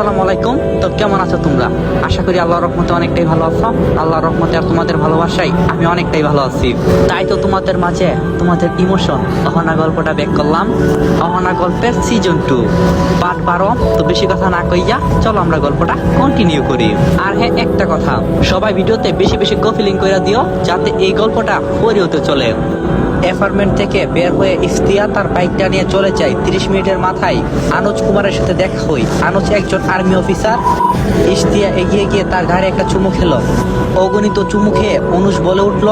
আসসালামু আলাইকুম। তো কেমন আছো তোমরা? আশা করি আল্লাহর রহমতে অনেকটাই ভালো আছো। আল্লাহর রহমতে আর তোমাদের ভালোবাসাই আমি অনেকটাই ভালো আছি। তাই তো তোমাদের মাঝে তোমাদের ইমোশন অহনা গল্পটা বেক করলাম। অহনা গল্পের সিজন টু পার্ট বারো। তো বেশি কথা না কইয়া চলো আমরা গল্পটা কন্টিনিউ করি। আর হ্যাঁ একটা কথা, সবাই ভিডিওতে বেশি বেশি কফিলিং করে দিও, যাতে এই গল্পটা পরে হতে চলে। অ্যাপার্টমেন্ট থেকে বের হয়ে ইফতিয়া তার বাইকটা নিয়ে চলে যায়। তিরিশ মিনিটের মাথায় আনোজ কুমারের সাথে দেখা হই আনোজ একজন আর্মি অফিসার। ইফতিয়া এগিয়ে গিয়ে তার ঘাড়ে একটা চুমু খেলো। অগণিত চুমু খেয়ে অনুজ বলে উঠল,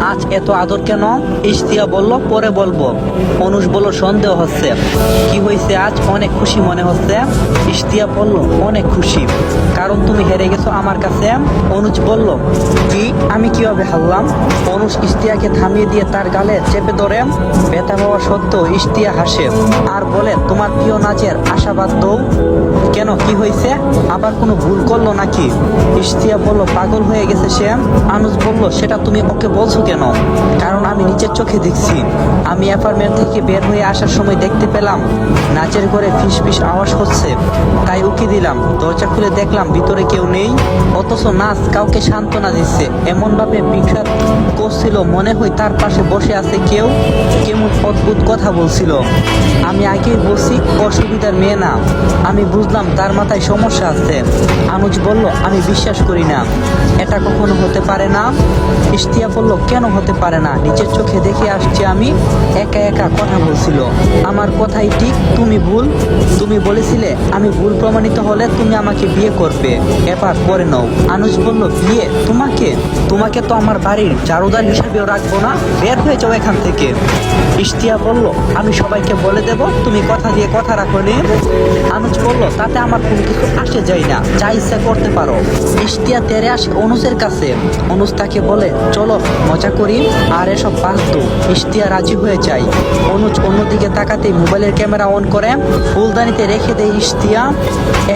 আজ এত আদর কেন? ইশতিয়া বলল, পরে বলব। অনুজ বলল, সন্দেহ হচ্ছে। কি হয়েছে আজ? অনেক খুশি মনে হচ্ছে। ইশতিয়া বলল, অনেক খুশি। কারণ তুমি হেরে গেছো আমার কাছে। অনুজ বলল, কি? আমি কীভাবে হারলাম? অনুজ ইশতিয়াকে থামিয়ে দিয়ে তার গালে চেপে ধরে ব্যথা পাওয়া সত্ত্বেও ইশতিয়া হাসে। আর বলে, তোমার প্রিয় নাচের আশাবাদ দৌ কেন, কি হয়েছে? আবার কোনো ভুল করল নাকি? ইশতিয়া বলল, পাগল হয়ে গেছে সে। আনুজ বলল, সেটা তুমি ওকে বলছো কেন? কারণ আমি নিজের চোখে দেখছি। আমি অ্যাপার্টমেন্ট থেকে বের হয়ে আসার সময় দেখতে পেলাম, নাচের ঘরে ফিস ফিস আওয়াজ হচ্ছে। তাই উকি দিলাম, দরজা খুলে দেখলাম ভিতরে কেউ নেই। অথচ নাচ কাউকে সান্ত্বনা দিচ্ছে। এমনভাবে বিখ্যাত করছিল মনে হয় তার পাশে বসে আছে কেউ কেমন অদ্ভুত কথা বলছিল। আমি আগেই বলছি, অসুবিধার মেয়ে না। আমি বুঝলাম তার মাথায় সমস্যা আছে। আনুজ বলল, আমি বিশ্বাস করি না। এটা কখনো হতে পারে না? ইশতিয়া বলল, কেন হতে পারে না? নিজের চোখে দেখে আসছি আমি। একা একা কথা বলছিল। আমার কথাই ঠিক, তুমি ভুল। তুমি বলেছিলে, আমি ভুল প্রমাণিত হলে তুমি আমাকে বিয়ে করবে। এবার পরে নাও। আনুজ বলল, বিয়ে? তোমাকে? তোমাকে তো আমার বাড়ির চারুদার হিসাবেও রাখব না? বের হয়ে যাও এখান থেকে। ইশতিয়া বলল, আমি সবাইকে বলে দেব, তুমি কথা দিয়ে কথা রাখো নি। আনুজ বলল, তাতে আমার কোনো কিছু আসে যায় না, যা ইচ্ছা করতে পারো। ইশতিয়া তেরে আসে অনুজের কাছে। অনুজ তাকে বলে, চলো, মজা করি, আর এসব দো। ইশতিয়া রাজি হয়ে যায়। অনুজ অন্যদিকে তাকাতে মোবাইলের ক্যামেরা অন করে। ফুলদানিতে রেখে দেয় ইশতিয়া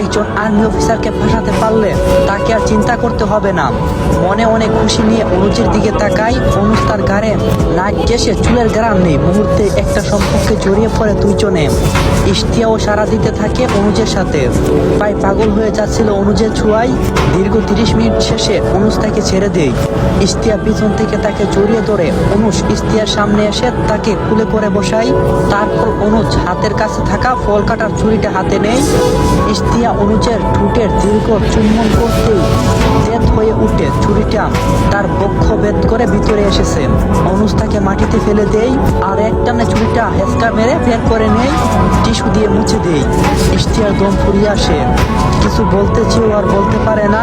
একজন আর্মি অফিসারকে ফাঁসাতে পারলে তাকে আর চিন্তা করতে হবে না। মনে অনেক খুশি নিয়ে অনুজের দিকে তাকাই অনুজ তার ঘাড়ে নাক গেসে চুলের গ্রাম নেই। মুহূর্তে একটা সম্পর্কে জড়িয়ে পড়ে দুইজনে। ইশতিয়াও সারা দিতে থাকে অনুজের সাথে। প্রায় পাগল হয়ে যাচ্ছিল অনুজের ছোঁয়ায় দীর্ঘ তিরিশ মিনিট শেষে অনুজ তাকে ছেড়ে দেয়। ইশতিয়া পিছন থেকে তাকে জড়িয়ে ধরে। অনুজ ইশতিয়ার সামনে এসে তাকে খুলে করে বসাই তারপর অনুজ হাতের কাছে থাকা ফল কাটার ছুরিটা হাতে নেই ইশতিয়া অনুজের ঠুটের দীর্ঘ চুম্বন করতেই জেদ হয়ে উঠে। ছুরিটা তার বক্ষ ভেদ করে ভিতরে এসেছে। অনুজ তাকে মাটিতে ফেলে দেই, আর একটানে ছুরিটা হেসকা মেরে বের করে নেই, টিস্যু দিয়ে মুছে দেই। ইশতিয়ার দম ফুরিয়ে আসে। কিছু বলতে চেয়েও আর বলতে পারে না।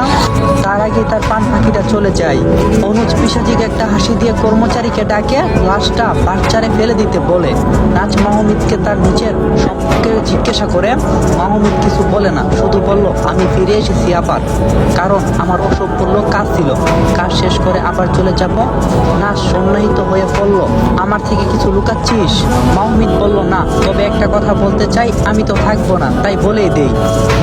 তার আগে তার পান পাখিটা চলে যায়। অনুজ পিসাজিকে একটা হাসি দিয়ে কর্মচারীকে ডাকে, লাশটা বাচ্চারে ফেলে দিতে বলে। নাচ মাহমিদকে তার নিজের সম্পর্কে জিজ্ঞাসা করে, মাহমিদ কিছু বলে না, শুধু বলল, আমি ফিরে এসেছি আবার। কারণ আমার অসম্পূর্ণ কাজ ছিল। কাজ শেষ করে আবার চলে যাব। নাচ সন্ন্যাহিত হয়ে পড়ল আমার থেকে কিছু লুকাচ্ছিস? মাহমিদ বলল, না, তবে একটা কথা বলতে চাই, আমি তো থাকব না, তাই বলেই দেই।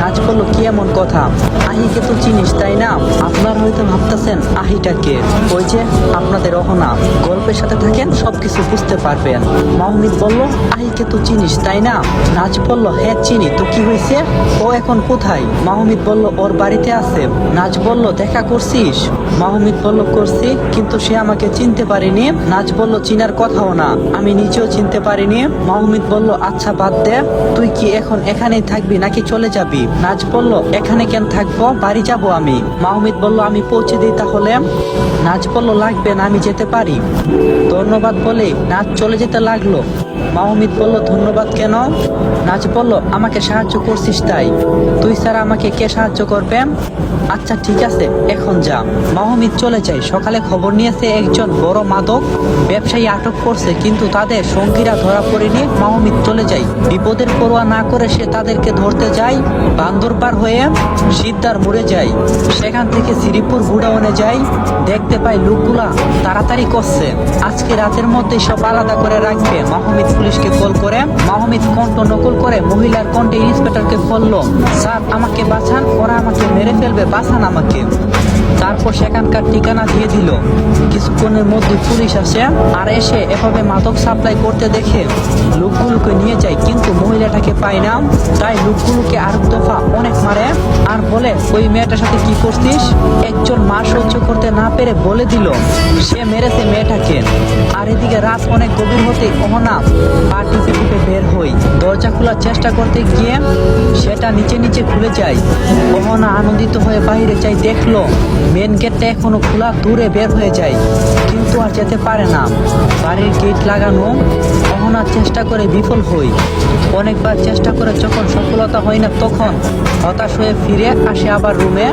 নাচ বলল, কি এমন কথা? আহিকে তো চিনিস, তাই না? আপনার হয়তো ভাবতেছেন আহিটাকে ওই যে, আপনাদের অহনা। গল্পের সাথে থাকেন, সবকিছু বুঝতে পারবেন। মাহমিদ বলল, আহিকে তো চিনিস, তাই না? নাচ বলল হ্যাঁ চিনি, তো কি হয়েছে? ও এখন কোথায়? মাহমিদ বলল, ওর বাড়িতে আছে। নাচ বলল, দেখা করছিস? মাহমিদ বলল, করছি, কিন্তু সে আমাকে চিনতে পারেনি। নাচ বলল চিনার কথাও না। আমি নিজেও চিনতে পারিনি। মাহমিদ বলল আচ্ছা বাদ দে। তুই কি এখন এখানেই থাকবি নাকি চলে যাবি? নাজ বলল, এখানে কেন থাকব? বাড়ি যাব আমি। মাহমিদ বলল, আমি পৌঁছে দিই তাহলে। নাচ বলল, লাগবে না, আমি যেতে পারি। ধন্যবাদ বলে নাচ চলে যেতে লাগল। মাহমিদ বলল, ধন্যবাদ কেন? নাচ বলল, আমাকে সাহায্য করছিস তাই। তুই স্যার আমাকে কে সাহায্য করবে? আচ্ছা ঠিক আছে, এখন যা। মাহমিদ চলে যায়। সকালে খবর নিয়েছে, একজন বড় মাদক ব্যবসায়ী আটক করছে, কিন্তু তাদের সঙ্গীরা ধরা পড়েনি। মাহমিদ চলে যায়। বিপদের পরোয়া না করে সে তাদেরকে ধরতে যায়, বান্দরবার হয়ে সিদ্ধার মুড়ে যায়। সেখান থেকে শ্রীপুর গুডাউনে যায়। দেখতে পাই লোকগুলা তাড়াতাড়ি করছে। আজকে রাতের মধ্যে সব আলাদা করে রাখবে। মাহমিদ পুলিশকে কল করে, মাহমিদ কণ্ঠ নকল করে, মহিলার কণ্ঠে ইন্সপেক্টরকে বলল, স্যার, আমাকে বাঁচান, ওরা আমাকে মেরে ফেলবে, বাঁচান আমাকে। তারপর সেখানকার ঠিকানা দিয়ে দিল। কিছুক্ষণের মধ্যে পুলিশ আসে আর এসে এভাবে মাদক সাপ্লাই করতে দেখে লোকগুলোকে নিয়ে যায়, কিন্তু মহিলাটাকে পায় না। তাই লোকগুলোকে আরেক দফা বলে, ওই মেয়েটার সাথে কি করছিস? একজন মা সহ্য করতে না পেরে বলে দিল, সে মেরেছে মেয়েটাকে। আর এদিকে রাত অনেক গভীর হতে অহনা পা টিপে টিপে বের খোলার চেষ্টা করতে গিয়ে সেটা নিচে নিচে খুলে যায়। অহনা আনন্দিত হয়ে বাইরে যাই দেখল মেন গেটটা এখনও খোলা দূরে বের হয়ে যায়। কিন্তু আর যেতে পারে না। বাড়ির গেট লাগানো অহনা চেষ্টা করে বিফল হই। অনেকবার চেষ্টা করে যখন সফলতা হয় না তখন হতাশ হয়ে ফিরে আসে আবার রুমে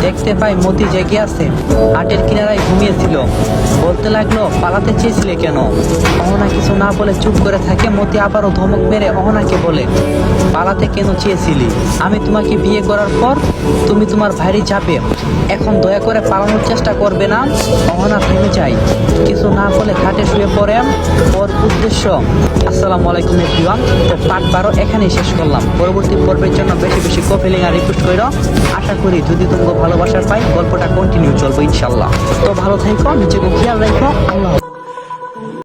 দেখতে পাই মতি জেগে আছে, হাটের কিনারায় ঘুমিয়েছিল। বলতে লাগল, পালাতে চেয়েছিলে কেন? অহনা কিছু না বলে চুপ করে থাকে। মতি আবারও ধমক মেরে অহনাকে বলে, পালাতে কেন চেয়েছিলি? আমি তোমাকে বিয়ে করার পর তুমি তোমার ভাইরে যাবে। এখন দয়া করে পালানোর চেষ্টা করবে না, অহনা থেমে যায়। কিছু না বলে খাটে শুয়ে পড়ে ওর উদ্দেশ্য আসসালামু আলাইকুম, এভরিওয়ান। তো পার্ট বারো এখানেই শেষ করলাম। পরবর্তী পর্বের জন্য বেশি বেশি কফিলিং আর রিকোয়েস্ট করো আশা করি যদি তোমাকে ভালোবাসার পাই, গল্পটা কন্টিনিউ চলবে ইনশাল্লাহ তো ভালো থাকো, নিজেকে খেয়াল রাখো। আল্লাহ।